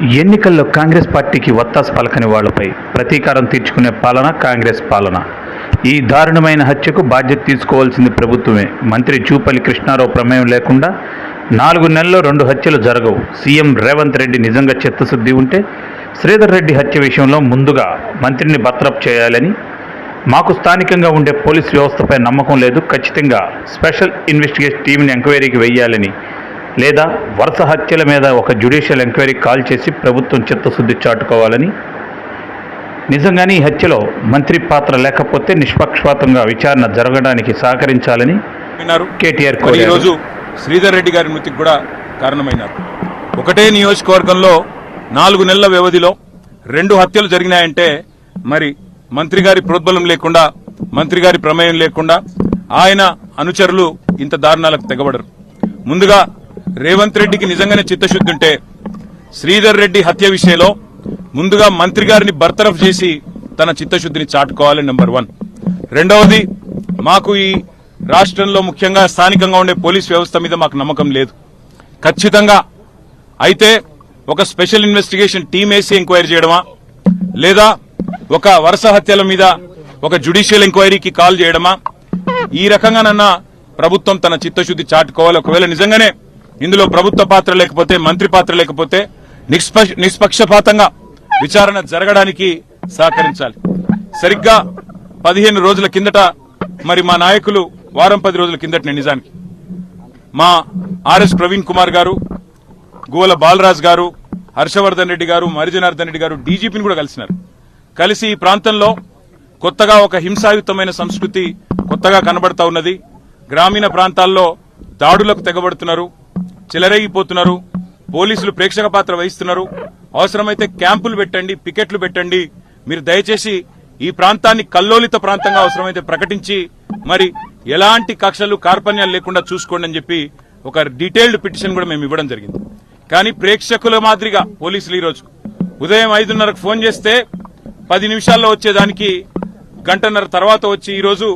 ఎన్నికల్లో కాంగ్రెస్ పార్టీకి వత్తాసు పలకని వాళ్ళపై ప్రతీకారం తీర్చుకునే పాలన కాంగ్రెస్ పాలన. ఈ దారుణమైన హత్యకు బాధ్యత తీసుకోవాల్సింది ప్రభుత్వమే. మంత్రి జూపల్లి కృష్ణారావు ప్రమేయం లేకుండా నాలుగు నెలల్లో రెండు హత్యలు జరగవు. సీఎం రేవంత్ రెడ్డి నిజంగా చిత్తశుద్ధి ఉంటే శ్రీధర్ రెడ్డి హత్య విషయంలో ముందుగా మంత్రిని బత్రప్ చేయాలని మాకు స్థానికంగా ఉండే పోలీస్ వ్యవస్థపై నమ్మకం లేదు. ఖచ్చితంగా స్పెషల్ ఇన్వెస్టిగేషన్ టీంని ఎంక్వైరీకి వెయ్యాలని లేదా వరుస హత్యల మీద ఒక జ్యుడిషియల్ ఎంక్వైరీ కాల్ చేసి ప్రభుత్వం చిత్తశుద్ధి చాటుకోవాలని? నిజంగానే ఈ హత్యలో మంత్రి పాత్ర లేకపోతే నిష్పక్షపాతంగా విచారణ జరగడానికి సహకరించాలని కేటీఆర్ ఈరోజు శ్రీధర్ రెడ్డి గారి మృతికి కూడా కారణమైనారు. ఒకటే నియోజకవర్గంలో నాలుగు నెలల వ్యవధిలో రెండు హత్యలు జరిగినాయంటే మరి మంత్రి గారి ప్రోద్బలం లేకుండా మంత్రి గారి ప్రమేయం లేకుండా ఆయన అనుచరులు ఇంత దారుణాలకు తెగబడరు. ముందుగా రేవంత్ రెడ్డికి నిజంగానే చిత్తశుద్ధి ఉంటే శ్రీధర్ రెడ్డి హత్య విషయంలో ముందుగా మంత్రి గారిని బర్తరఫ్ చేసి తన చిత్తశుద్ధిని చాటుకోవాలి నెంబర్ వన్. రెండవది మాకు ఈ రాష్ట్రంలో ముఖ్యంగా స్థానికంగా ఉండే పోలీస్ వ్యవస్థ మీద మాకు నమ్మకం లేదు. ఖచ్చితంగా అయితే ఒక స్పెషల్ ఇన్వెస్టిగేషన్ టీం వేసి ఎంక్వైరీ చేయడమా? లేదా ఒక వరుస హత్యల మీద ఒక జ్యుడిషియల్ ఎంక్వైరీకి కాల్ చేయడమా? ఈ రకంగానన్నా ప్రభుత్వం తన చిత్తశుద్ధి చాటుకోవాలి. ఒకవేళ నిజంగానే ఇందులో ప్రభుత్వ పాత్ర లేకపోతే మంత్రి పాత్ర లేకపోతే నిష్పక్షపాతంగా విచారణ జరగడానికి సహకరించాలి. సరిగ్గా పదిహేను రోజుల కిందట మరి మా నాయకులు వారం పది రోజుల కిందట నిజానికి. మా ఆర్ఎస్ ప్రవీణ్ కుమార్ గారు గోల బాలరాజ్ గారు హర్షవర్ధన్ రెడ్డి గారు మరిజనార్దన్ రెడ్డి గారు డీజీపీని కూడా కలిసినారు. కలిసి ఈ ప్రాంతంలో కొత్తగా ఒక హింసాయుతమైన సంస్కృతి కొత్తగా కనబడతా ఉన్నది. గ్రామీణ ప్రాంతాల్లో దాడులకు తెగబడుతున్నారు. చెలరేగిపోతున్నారు. పోలీసులు ప్రేక్షక పాత్ర వహిస్తున్నారు. అవసరమైతే క్యాంపులు పెట్టండి పికెట్లు పెట్టండి. మీరు దయచేసి ఈ ప్రాంతాన్ని కల్లోలిత ప్రాంతంగా అవసరమైతే ప్రకటించి మరి ఎలాంటి కక్షలు కార్పణ్యాలు లేకుండా చూసుకోండి అని చెప్పి ఒక డీటెయిల్డ్ పిటిషన్ కూడా మేము ఇవ్వడం జరిగింది. కానీ ప్రేక్షకుల మాదిరిగా పోలీసులు ఈరోజు ఉదయం ఐదున్నరకు ఫోన్ చేస్తే పది నిమిషాల్లో వచ్చేదానికి గంటన్నర తర్వాత వచ్చి ఈరోజు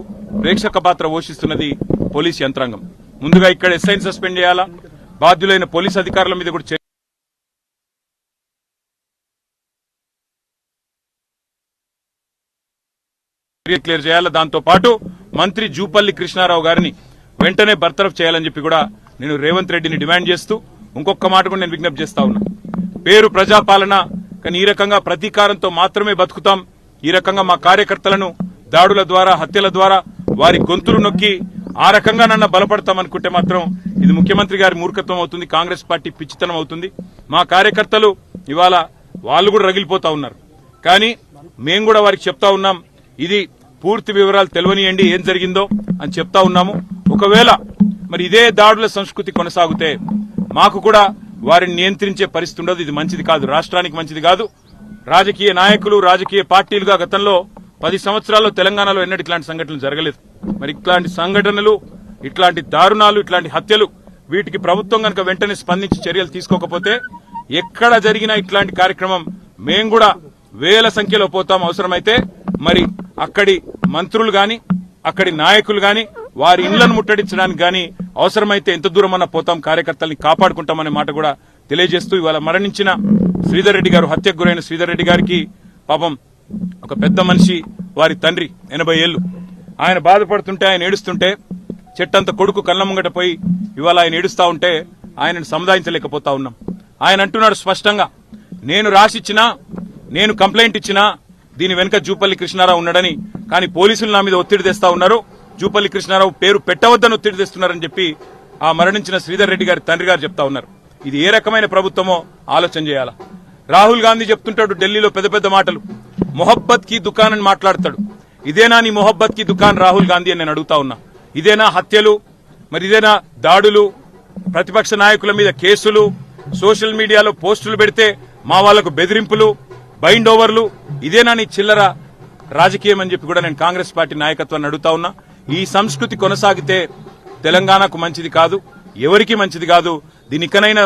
ప్రేక్షక పాత్ర పోషిస్తున్నది పోలీస్ యంత్రాంగం. ముందుగా ఇక్కడ ఎస్ఐని సస్పెండ్ చేయాలా? బాధ్యులైన పోలీస్ అధికారుల మీద కూడా క్లియర్ చేయాలి. దాంతో పాటు మంత్రి జూపల్లి కృష్ణారావు గారిని వెంటనే బర్తరఫ్ చేయాలని చెప్పి కూడా నేను రేవంత్ రెడ్డిని డిమాండ్ చేస్తూ ఇంకొక మాట కూడా నేను విజ్ఞప్తి చేస్తా ఉన్నా. పేరు ప్రజాపాలన కానీ ఈ రకంగా ప్రతీకారంతో మాత్రమే బతుకుతాం. ఈ రకంగా మా కార్యకర్తలను దాడుల ద్వారా హత్యల ద్వారా వారి గొంతులు నొక్కి ఆ రకంగా నన్ను బలపడతామనుకుంటే మాత్రం ఇది ముఖ్యమంత్రి గారి మూర్ఖత్వం అవుతుంది కాంగ్రెస్ పార్టీ పిచ్చితనం అవుతుంది. మా కార్యకర్తలు ఇవాళ వాళ్ళు కూడా రగిలిపోతా ఉన్నారు. కానీ మేము కూడా వారికి చెప్తా ఉన్నాం ఇది పూర్తి వివరాలు తెలియనియండి ఏం జరిగిందో అని చెప్తా ఉన్నాము. ఒకవేళ మరి ఇదే దాడుల సంస్కృతి కొనసాగితే మాకు కూడా వారిని నియంత్రించే పరిస్థితి ఉండదు. ఇది మంచిది కాదు రాష్ట్రానికి మంచిది కాదు. రాజకీయ నాయకులు రాజకీయ పార్టీలుగా గతంలో పది సంవత్సరాల్లో తెలంగాణలో ఎన్నటి ఇట్లాంటి సంఘటనలు జరగలేదు. మరి ఇట్లాంటి సంఘటనలు ఇట్లాంటి దారుణాలు ఇట్లాంటి హత్యలు వీటికి ప్రభుత్వం కనుక వెంటనే స్పందించి చర్యలు తీసుకోకపోతే ఎక్కడ జరిగినా ఇట్లాంటి కార్యక్రమం మేము కూడా వేల సంఖ్యలో పోతాం అవసరమైతే. మరి అక్కడి మంత్రులు గాని అక్కడి నాయకులు గాని వారి ఇండ్లను ముట్టడించడానికి గాని అవసరమైతే ఎంత దూరం పోతాం కార్యకర్తల్ని కాపాడుకుంటామనే మాట కూడా తెలియజేస్తూ ఇవాళ మరణించిన శ్రీధర్ రెడ్డి గారు హత్యకు గురైన శ్రీధర్ రెడ్డి గారికి పాపం ఒక పెద్ద మనిషి వారి తండ్రి ఎనభై ఏళ్ళు. ఆయన బాధపడుతుంటే ఆయన ఏడుస్తుంటే చెట్టంత కొడుకు కళ్ళ ముంగట పోయి ఇవాళ ఆయన ఏడుస్తా ఉంటే ఆయనను సముదాయించలేకపోతా ఉన్నాం. ఆయన అంటున్నాడు స్పష్టంగా నేను రాసిచ్చినా నేను కంప్లైంట్ ఇచ్చినా దీని వెనుక జూపల్లి కృష్ణారావు ఉన్నాడని కానీ పోలీసులు నా మీద ఒత్తిడి తెస్తా ఉన్నారు. జూపల్లి కృష్ణారావు పేరు పెట్టవద్దని ఒత్తిడి తెస్తున్నారని చెప్పి ఆ మరణించిన శ్రీధర్ రెడ్డి గారి తండ్రి గారు చెప్తా ఉన్నారు. ఇది ఏ రకమైన ప్రభుత్వమో ఆలోచన చేయాలా? రాహుల్ గాంధీ చెప్తుంటాడు ఢిల్లీలో పెద్ద పెద్ద మాటలు. మొహబ్బత్కి దుకాన్ అని మాట్లాడతాడు. ఇదేనా నీ మొహబ్బత్కి దుకాన్ రాహుల్ గాంధీ అని నేను అడుగుతా ఉన్నా. ఇదేనా హత్యలు మరి ఇదేనా దాడులు ప్రతిపక్ష నాయకుల మీద కేసులు సోషల్ మీడియాలో పోస్టులు పెడితే మా వాళ్ళకు బెదిరింపులు బైండ్ ఓవర్లు ఇదేనా నీ చిల్లర రాజకీయం అని చెప్పి కూడా నేను కాంగ్రెస్ పార్టీ నాయకత్వాన్ని అడుగుతా ఉన్నా. ఈ సంస్కృతి కొనసాగితే తెలంగాణకు మంచిది కాదు ఎవరికి మంచిది కాదు దీనికనైనా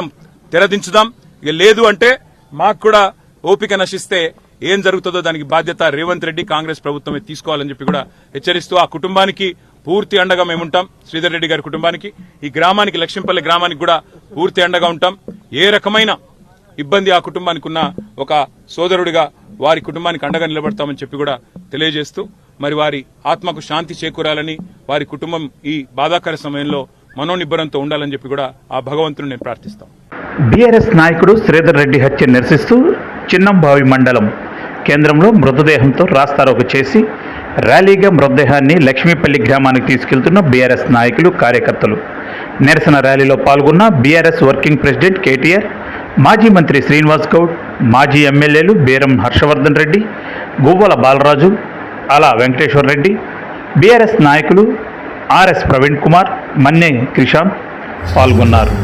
తెరదించుదాం. ఇక లేదు అంటే మాకు కూడా ఓపిక నశిస్తే ఏం జరుగుతుందో దానికి బాధ్యత రేవంత్ రెడ్డి కాంగ్రెస్ ప్రభుత్వమే తీసుకోవాలని చెప్పి కూడా హెచ్చరిస్తూ ఆ కుటుంబానికి పూర్తి అండగా మేముంటాం శ్రీధర్ రెడ్డి గారి కుటుంబానికి ఈ గ్రామానికి లక్ష్మీపల్లి గ్రామానికి కూడా పూర్తి అండగా ఉంటాం. ఏ రకమైన ఇబ్బంది ఆ కుటుంబానికి ఉన్న ఒక సోదరుడిగా వారి కుటుంబానికి అండగా నిలబడతామని చెప్పి కూడా తెలియజేస్తూ మరి వారి ఆత్మకు శాంతి చేకూరాలని వారి కుటుంబం ఈ బాధాకర సమయంలో మనోనిబ్బరంతో ఉండాలని చెప్పి కూడా ఆ భగవంతుని నేను ప్రార్థిస్తాం. బీఆర్ఎస్ నాయకుడు శ్రీధర్ రెడ్డి హత్య నిరసిస్తూ చిన్నంబావి మండలం కేంద్రంలో మృతదేహంతో రాస్తారోకు చేసి ర్యాలీగా మృతదేహాన్ని లక్ష్మీపల్లి గ్రామానికి తీసుకెళ్తున్న బీఆర్ఎస్ నాయకులు కార్యకర్తలు. నిరసన ర్యాలీలో పాల్గొన్న బీఆర్ఎస్ వర్కింగ్ ప్రెసిడెంట్ కేటీఆర్ మాజీ మంత్రి శ్రీనివాస్ గౌడ్ మాజీ ఎమ్మెల్యేలు బీరం హర్షవర్ధన్ రెడ్డి గువ్వల బాలరాజు అలా వెంకటేశ్వర్ రెడ్డి బీఆర్ఎస్ నాయకులు ఆర్ఎస్ ప్రవీణ్ కుమార్ మన్నే క్రిషాంత్ పాల్గొన్నారు.